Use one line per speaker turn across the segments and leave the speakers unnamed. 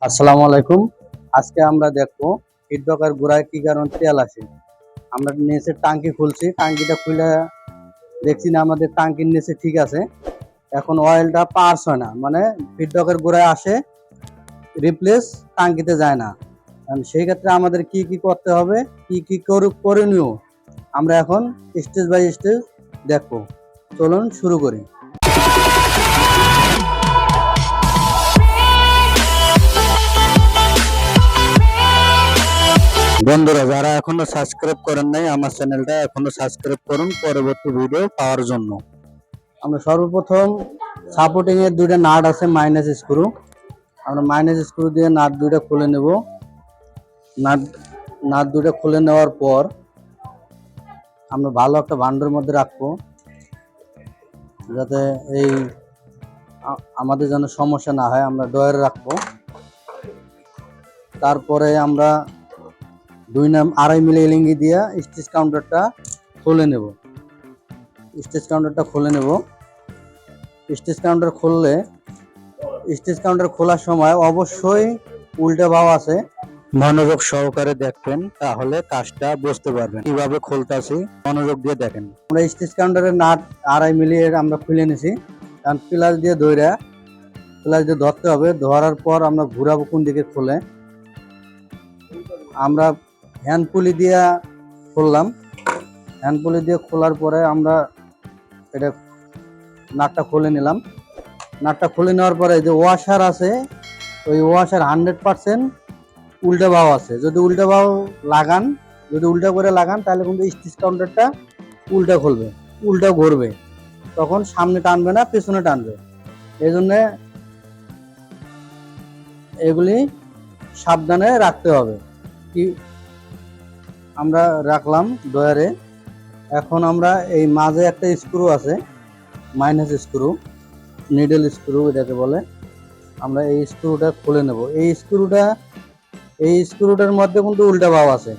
আসসালামু আলাইকুম। আজকে আমরা দেখব ফিডব্যাকের গোড়ায় কি কারণ তেল আসে। আমরা নিচে টাঙ্কি খুলছি, টাঙ্কিটা খুলে দেখছি না, আমাদের টাঙ্কির নিচে ঠিক আছে। এখন অয়েলটা পাস হয় না মানে ফিডব্যাকের গোড়ায় আসে রিপ্লেস টাঙ্কিতে যায় না। সেই ক্ষেত্রে আমাদের কি কি করতে হবে, কি কি করু- করণীয় আমরা এখন স্টেজ বাই স্টেজ দেখব। চলুন শুরু করি। বন্ধুরা, যারা এখনও সাবস্ক্রাইব করেন নাই, আমার চ্যানেলটা এখনও সাবস্ক্রাইব করুন পরবর্তী ভিডিও পাওয়ার জন্য। আমরা সর্বপ্রথম সাপোর্টিং এর দুইটা নাট আছে মাইনাস স্ক্রু আমরা মাইনাস স্ক্রু দিয়ে নাট দুইটা খুলে নেব। নাট নাট দুইটা খুলে নেওয়ার পর আমরা ভালো একটা ভান্ডার মধ্যে রাখব, যাতে এই আমাদের যেন সমস্যা না হয়, আমরা ডয়ারে রাখব। তারপরে আমরা দুই নাম আড়াই মিলে এলিঙ্গি দিয়ে স্টিচ কাউন্টারটা খুলে নেব। স্টিচ কাউন্টারটা খুলে নেব। স্টিচ কাউন্টার খুললে স্টিচ কাউন্টার খোলার সময় অবশ্যই উল্টা ভাব আছে। মনোযোগ সহকারে দেখবেন তাহলে কাজটা বুঝতে পারবেন। কীভাবে খুলতাছি মনোযোগ দিয়ে দেখেন। আমরা স্টিচ কাউন্টারের নাট আড়াই মিলিয়ে আমরা খুলে নিছি। কারণ প্লাস দিয়ে ধইরা প্লাস দিয়ে ধরতে হবে। ধরার পর আমরা ঘুরাবো কোন দিকে খুলে। আমরা হ্যান্ড পুলি দিয়ে খুললাম। হ্যান্ড পুলি দিয়ে খোলার পরে আমরা এটা নাটটা খুলে নিলাম। নাটটা খুলে নেওয়ার পরে যে ওয়াশার আছে, ওই ওয়াশার হান্ড্রেড পার্সেন্ট উল্টা বাও আছে। যদি উল্টা বাও লাগান, যদি উল্টা করে লাগান, তাহলে কিন্তু স্টিচ কাউন্টারটা উল্টা খুলবে, উল্টা ঘুরবে। তখন সামনে টানবে না, পেছনে টানবে। এই জন্যে এগুলি সাবধানে রাখতে হবে। কি আমরা রাখলাম ডয়ারে এখন আমরা এই মাঝে একটা স্ক্রু আছে, মাইনাস স্ক্রু, নিডল স্ক্রু এটাকে বলে। আমরা এই স্ক্রুটা খুলে নেব। এই স্ক্রুটা, এই স্ক্রুটার মধ্যে কিন্তু উল্টা ভাব আছে।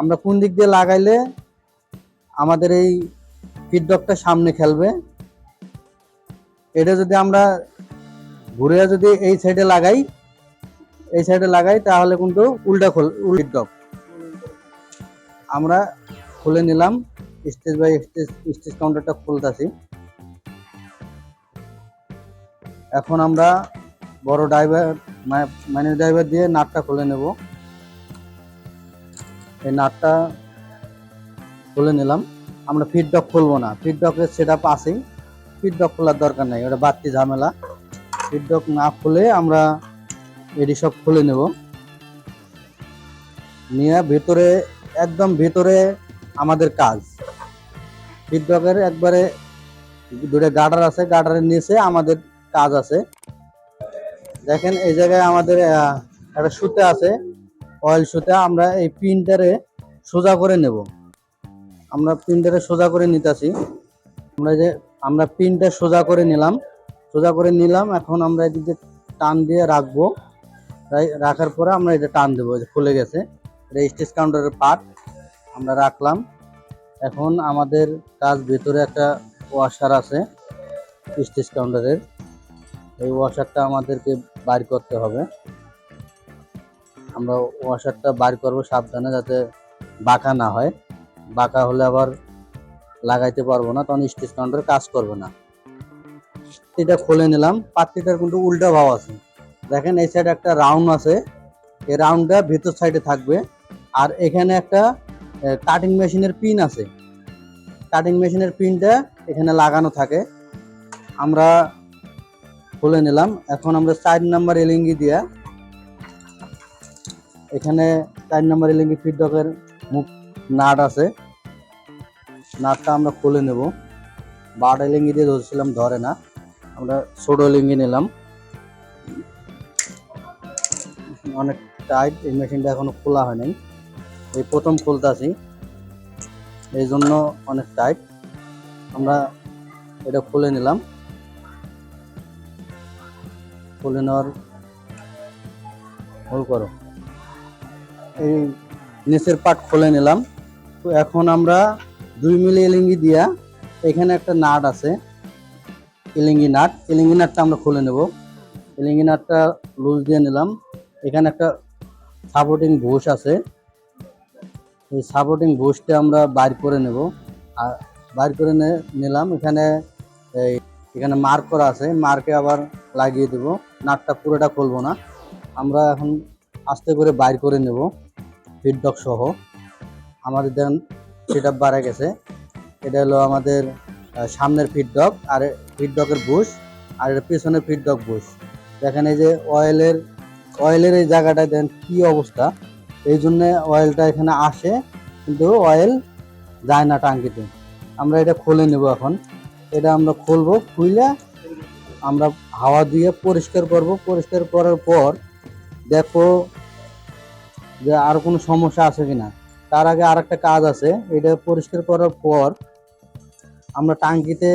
আমরা কোন দিক দিয়ে লাগাইলে আমাদের এই ফিডব্যাকটা সামনে খেলবে? এটা যদি আমরা ঘুরে যদি এই সাইডে লাগাই, এই সাইডে লাগাই, তাহলে কিন্তু উল্টা খোল ফিডব্যাক আমরা খুলে নিলাম স্টেজ বাই স্টেজ স্টেজ কাউন্টারটা খুলতেছি। এখন আমরা বড় ড্রাইভার মানে ড্রাইভার দিয়ে নাটটা খুলে নেব। এই নাটটা খুলে নিলাম। আমরা ফিডব্যাক খুলবো না। ফিডব্যাকের সেট আপ আছেই। ফিডব্যাক খোলার দরকার নেই ওটা বাড়তি ঝামেলা। ফিডব্যাক না খুলে আমরা এটি সব খুলে নেব। নিয়ে ভেতরে একদম ভেতরে আমাদের কাজ। ফিডব্যাকের একবারে দুটো গার্ডার আছে, গার্ডারের নিচে আমাদের কাজ আছে। দেখেন, এই জায়গায় আমাদের একটা সুতে আছে অয়েল সুতে। আমরা এই প্রিন্টারে সোজা করে নেব। আমরা প্রিন্টারে সোজা করে নিতেছি। আমরা যে, আমরা প্রিন্টার সোজা করে নিলাম। সোজা করে নিলাম, এখন আমরা এদিকে টান দিয়ে রাখব। রাখার পরে আমরা এটা টান দেবো খুলে গেছে। এটা স্টেজ কাউন্টারের পার্ট, আমরা রাখলাম। এখন আমাদের কাজ ভেতরে একটা ওয়াশার আছে, স্টেজ কাউন্টারের। এই ওয়াশারটা আমাদেরকে বাইর করতে হবে। আমরা ওয়াশারটা বাইর করব সাবধানে যাতে বাঁকা না হয়। বাঁকা হলে আবার লাগাইতে পারব না, তখন স্টেজ কাউন্টার কাজ করবে না। এটা খুলে নিলাম, পাত্রিটার কিন্তু উল্টা ভাব আছে। দেখেন এই সাইডে একটা রাউন্ড আছে, এই রাউন্ডটা ভেতর সাইডে থাকবে। আর এখানে একটা কাটিং মেশিনের পিন আছে। কাটিং মেশিনের পিনটা এখানে লাগানো থাকে। আমরা খুলে নিলাম। এখন আমরা চার নাম্বার এলিঙ্গি দিয়া এখানে চার নাম্বার এলিঙ্গি ফিডব্যাকের মুখ, নাট আছে। নাটটা আমরা খুলে নেব। বারোটা এলিঙ্গি দিয়ে ধরছিলাম, ধরে না। আমরা ছোট এলিঙ্গি নিলাম। অনেক টাইট এই মেশিনটা এখনও খোলা হয় নাই। এই প্রথম খুলতাছি এই জন্য অনেক টাইট আমরা এটা খুলে নিলাম। খুলে নেওয়ার হোল করো। এই নিচের পাট খুলে নিলাম। তো এখন আমরা দুই মিলি এলিঙ্গি দিয়া এখানে একটা নাট আছে। এলিঙ্গি নাট। এলিঙ্গি নাটটা আমরা খুলে নেব। এলিঙ্গি নাটটা লুজ দিয়ে নিলাম। এখানে একটা সাপোর্টিং বুশ আছে। এই সাপোর্টিং বুশটা আমরা বাইর করে নেব। আর বাইর করে নিলাম। এখানে এই, এখানে মার্ক করা আছে। মার্কে আবার লাগিয়ে দেব। নাটটা পুরোটা খুলবো না। আমরা এখন আস্তে করে বাইর করে নেব। ফিডব্যাক সহ। আমাদের দেন সেটা বাড়ে গেছে। এটা হলো আমাদের সামনের ফিডব্যাক আর ফিডব্যাকের বুশ আর এটা পিছনের ফিডব্যাক বুশ দেখেন এই যে অয়েলের অয়েলের এই জায়গাটায় দেন কি অবস্থা? এই জন্য অয়েলটা এখানে আসে, কিন্তু অয়েল যায় না টাঙ্কিতে। আমরা এটা খুলে নেব এখন। এটা আমরা খুলবো খুলে আমরা হাওয়া দিয়ে পরিষ্কার করব। পরিষ্কার করার পর দেখো যে আর কোনো সমস্যা আছে কিনা। তার আগে আর একটা কাজ আছে, এটা পরিষ্কার করার পর আমরা টাঙ্কিতে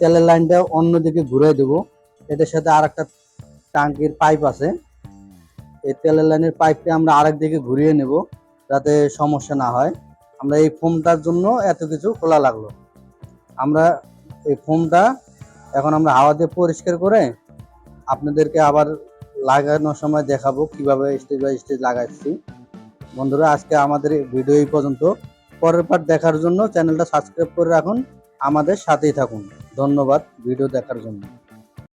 তেলের লাইনটা অন্যদিকে ঘুরে দেব। এটার সাথে আর একটা টাঙ্কির পাইপ আছে। এই তেলের লাইনের পাইপটা আমরা আরেক দিকে ঘুরিয়ে নেব যাতে সমস্যা না হয়। আমরা এই ফোমটার জন্য এত কিছু খোলা লাগল। আমরা এই ফোমটা এখন আমরা হাওয়া দিয়ে পরিষ্কার করে আপনাদেরকে আবার লাগানোর সময় দেখাবো কীভাবে স্টেজ বাই স্টেজ লাগাচ্ছি। বন্ধুরা, আজকে আমাদের ভিডিও এই পর্যন্ত। পরের পার্ট দেখার জন্য চ্যানেলটা সাবস্ক্রাইব করে রাখুন। আমাদের সাথেই থাকুন। ধন্যবাদ ভিডিও দেখার জন্য।